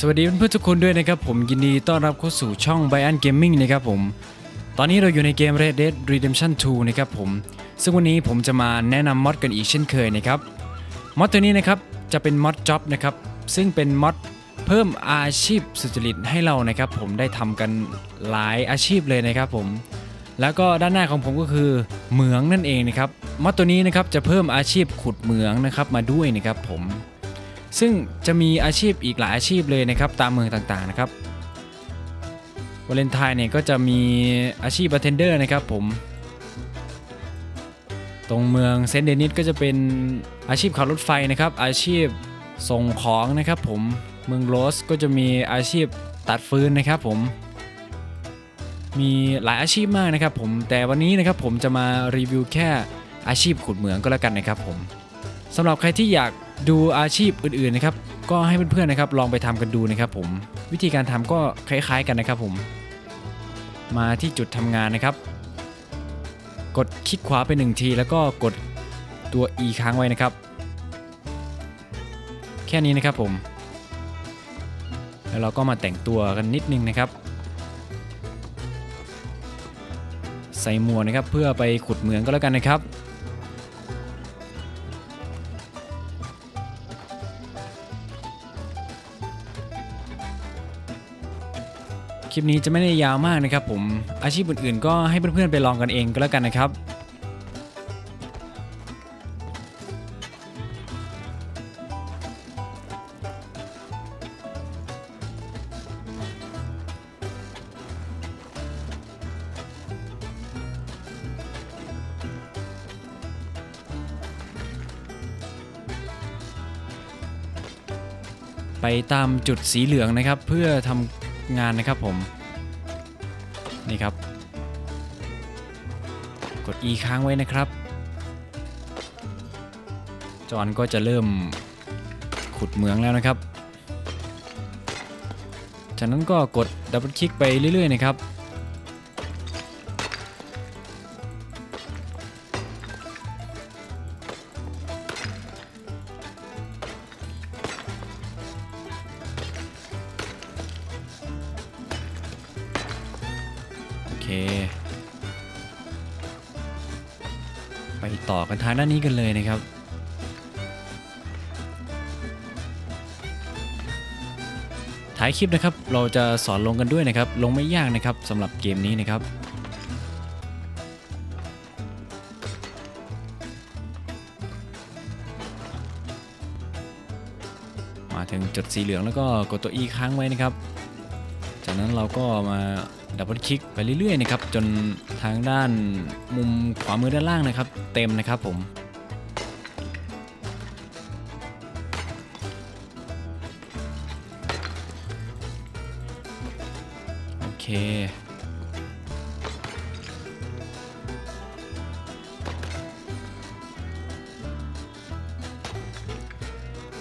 สวัสดีเพื่อนๆทุกคนด้วยนะครับผมยินดีต้อนรับเข้าสู่ช่อง b i a n Gaming นะครับผม ตอนนี้เราอยู่ในเกม Red Dead Redemption 2 นะครับผม ซึ่งวันนี้ผมจะมาแนะนำมอดกันอีกเช่นเคยนะครับมอดตัวนี้นะครับจะเป็นมอดจ็อบนะครับซึ่งเป็นมอดเพิ่มอาชีพสุจริตให้เรานะครับผมได้ทำกันหลายอาชีพเลยนะครับผม แล้วก็ด้านหน้าของผมก็คือเหมืองนั่นเองนะครับมอดตัวนี้นะครับจะเพิ่มอาชีพขุดเหมืองนะครับมาด้วยนะครับผม ซึ่งจะมีอาชีพอีกหลายอาชีพเลยนะครับตามเมืองต่างๆนะครับวาเลนไทน์เนี่ยก็จะมีอาชีพบาร์เทนเดอร์นะครับผมตรงเมืองเซนเดนิสก็จะเป็นอาชีพขับรถไฟนะครับ อาชีพส่งของนะครับผมเมืองโรสก็จะมีอาชีพตัดฟืนนะครับผมมีหลายอาชีพมากนะครับผมแต่วันนี้นะครับผมจะมารีวิวแค่อาชีพขุดเหมืองก็แล้วกันนะครับผมสำหรับใครที่อยาก ดูอาชีพอื่นๆนะครับก็ให้เพื่อนๆนะครับลองไปทำกันดูนะครับผมวิธีการทำก็คล้ายๆกันนะครับผมมาที่จุดทำงานนะครับ กดคลิกขวาไปหนึ่งทีแล้วก็กดตัว E ค้างไว้นะครับ แค่นี้นะครับผม แล้วเราก็มาแต่งตัวกันนิดนึงนะครับ ใส่หมวกนะครับเพื่อไปขุดเหมืองก็แล้วกันนะครับ คลิปนี้จะไม่ได้ยาวมากนะครับผมอาชีพอื่นๆ ก็ให้เพื่อนๆไปลองกันเองก็แล้วกันนะครับไปตามจุดสีเหลืองนะครับ เพื่อทำ งานนะครับผมนี่ครับ กด E ค้างไว้นะครับ จอนก็จะเริ่มขุดเหมืองแล้วนะครับ จากนั้นก็กดดับเบิลคลิกไปเรื่อยๆนะครับ ไปต่อกันทางด้านนี้กันเลยนะครับท้ายคลิปนะครับเราจะสอนลงกันด้วยนะครับ ลงไม่ยากนะครับสำหรับเกมนี้นะครับ มาถึงจุดสีเหลืองแล้วก็กดตัว E ค้างไว้นะครับ จากนั้นเราก็มา ดับเบิลคลิกไปเรื่อยๆนะครับจนทางด้านมุมขวามือด้านล่างนะครับ เต็มนะครับผมโอเค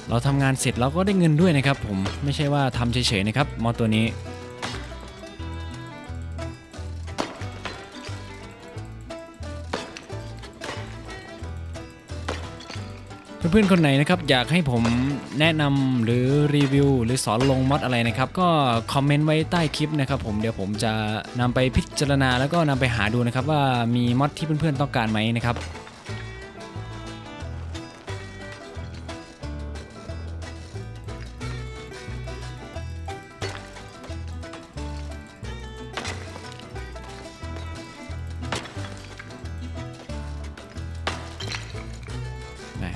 เราทำงานเสร็จเราก็ได้เงินด้วยนะครับผมไม่ใช่ว่าทำเฉยๆนะครับมอตัวนี้ เพื่อนๆคนไหนนะครับอยากให้ผมแนะนำหรือรีวิวหรือสอนลงมอดอะไรนะครับก็คอมเมนต์ไว้ใต้คลิปนะครับผมเดี๋ยวผมจะนำไปพิจารณาแล้วก็นำไปหาดูนะครับว่ามีมอดที่เพื่อนๆต้องการไหมนะครับ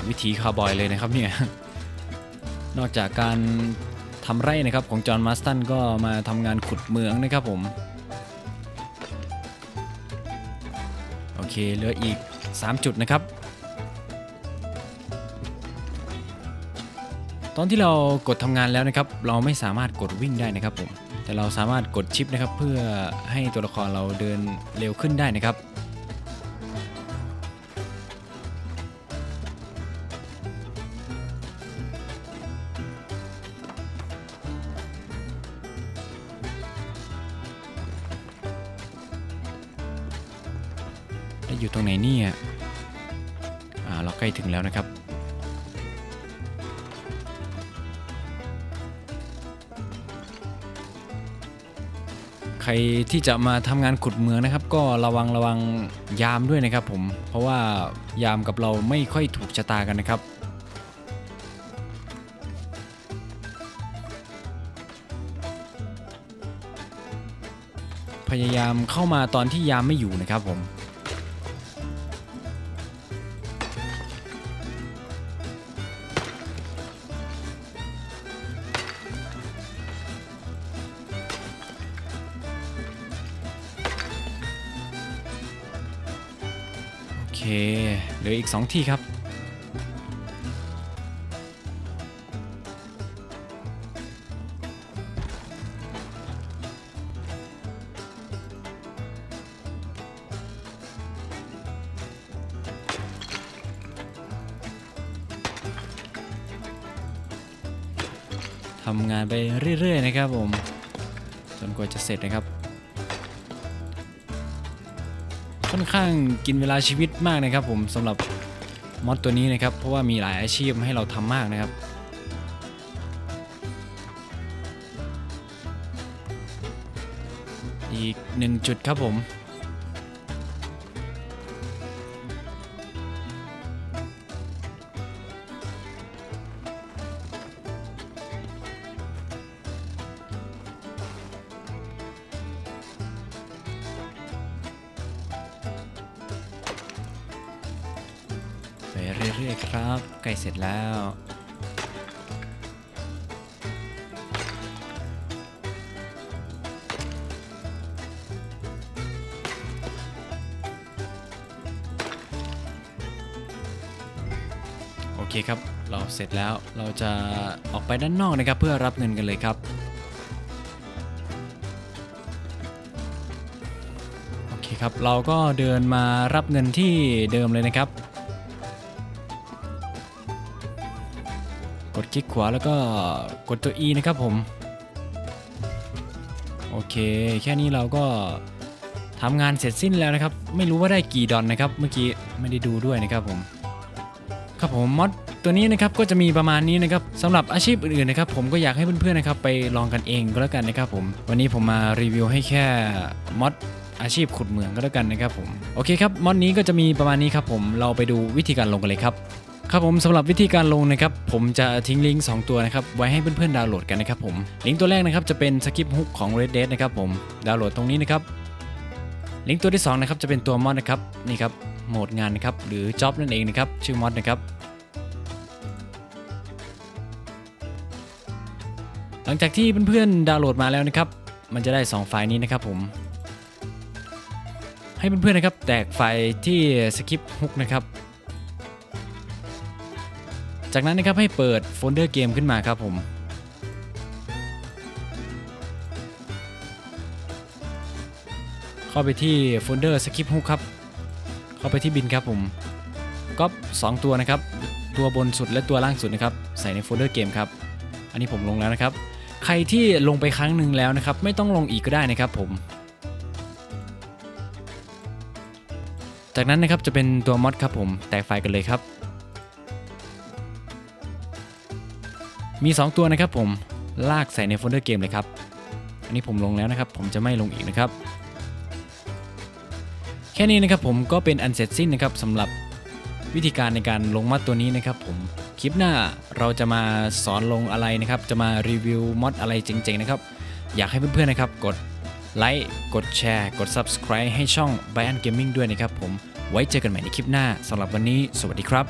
วิธีคาวบอยเลยนะครับเนี่ย นอกจากการทำไร่นะครับของจอห์นมาสตันก็มาทำงานขุดเมืองนะครับผม โอเคเหลืออีก 3 จุดนะครับ ตอนที่เรากดทำงานแล้วนะครับ เราไม่สามารถกดวิ่งได้นะครับผม แต่เราสามารถกดชิปนะครับเพื่อให้ตัวละครเราเดินเร็วขึ้นได้นะครับ แล้วอยู่ตรงไหนเนี่ยอ่าเราใกล้ถึงแล้วนะครับ ใครที่จะมาทำงานขุดเหมืองนะครับ ก็ระวังระวังยามด้วยนะครับผม เพราะว่ายามกับเราไม่ค่อยถูกชะตากันนะครับพยายามเข้ามาตอนที่ยามไม่อยู่นะครับผม เคเหลืออีก 2 ที่ครับ ทำงานไปเรื่อย ๆ นะครับผม จนกว่าจะเสร็จนะครับ ค่อนข้างกินเวลาชีวิตมากนะครับ ผมสำหรับมอดตัวนี้นะครับเพราะว่ามีหลายอาชีพให้เราทำมากนะครับอีกหนึ่งจุดครับผม เรื่อยๆครับใกล้เสร็จแล้วโอเคครับ เราเสร็จแล้วเราจะออกไปด้านนอกนะครับ เพื่อรับเงินกันเลยครับโอเคครับ เราก็เดินมารับเงินที่เดิมเลยนะครับ คลิกขวาแล้วก็กดตัว E นะครับผม โอเค แค่นี้เราก็ทำงานเสร็จสิ้นแล้วนะครับ ไม่รู้ว่าได้กี่ดอลนะครับ เมื่อกี้ไม่ได้ดูด้วยนะครับผม ครับผมมอดตัวนี้นะครับก็จะมีประมาณนี้นะครับสำหรับอาชีพอื่นๆนะครับผมก็อยากให้เพื่อนๆนะครับไปลองกันเองก็แล้วกันนะครับผมวันนี้ผมมารีวิวให้แค่มอดอาชีพขุดเหมืองก็แล้วกันนะครับผมโอเคครับมอดนี้ก็จะมีประมาณนี้ครับผมเราไปดูวิธีการลงกันเลยครับ ครับผมสำหรับวิธีการลงนะครับผมจะทิ้งลิงก์2ตัวนะครับไว้ให้เพื่อนๆดาวน์โหลดกันนะครับผมลิงก์ตัวแรกนะครับจะเป็นสกิปฮุกของ Red Dead นะครับผมดาวน์โหลดตรงนี้นะครับลิงก์ตัวที่2นะครับจะเป็นตัวมอดนะครับนี่ครับโหมดงานนะครับหรือจ็อบนั่นเองนะครับชื่อมอดนะครับหลังจากที่เพื่อนๆดาวน์โหลดมาแล้วนะครับมันจะได้ 2 ไฟล์นี้นะครับผมให้เพื่อนๆนะครับแตกไฟล์ที่สคริปฮุกนะครับ จากนั้นนะครับให้เปิดโฟลเดอร์เกมขึ้นมาครับผมเข้าไปที่โฟลเดอร์สคริปต์ฮุกครับ เข้าไปที่บินครับผมก๊อป2ตัวนะครับ ตัวบนสุดและตัวล่างสุดนะครับ ใส่ในโฟลเดอร์เกมครับ อันนี้ผมลงแล้วนะครับ ใครที่ลงไปครั้งหนึ่งแล้วนะครับ ไม่ต้องลงอีกก็ได้นะครับผม จากนั้นนะครับจะเป็นตัวมอดครับผม แตกไฟล์กันเลยครับ มี 2 ตัวนะครับผมลากใส่ในโฟลเดอร์เกมเลยครับ อันนี้ผมลงแล้วนะครับ ผมจะไม่ลงอีกนะครับ แค่นี้นะครับผมก็เป็นอันเสร็จสิ้นนะครับสำหรับวิธีการในการลงมอดตัวนี้นะครับผมคลิปหน้าเราจะมาสอนลงอะไรนะครับ จะมารีวิวมอดอะไรเจ๋งๆนะครับ อยากให้เพื่อนๆนะครับ กดไลค์กดแชร์ กด Subscribe ให้ช่อง b i a n Gaming ด้วยนะครับผมไว้เจอกันใหม่ในคลิปหน้าสำหรับวันนี้ สวัสดีครับ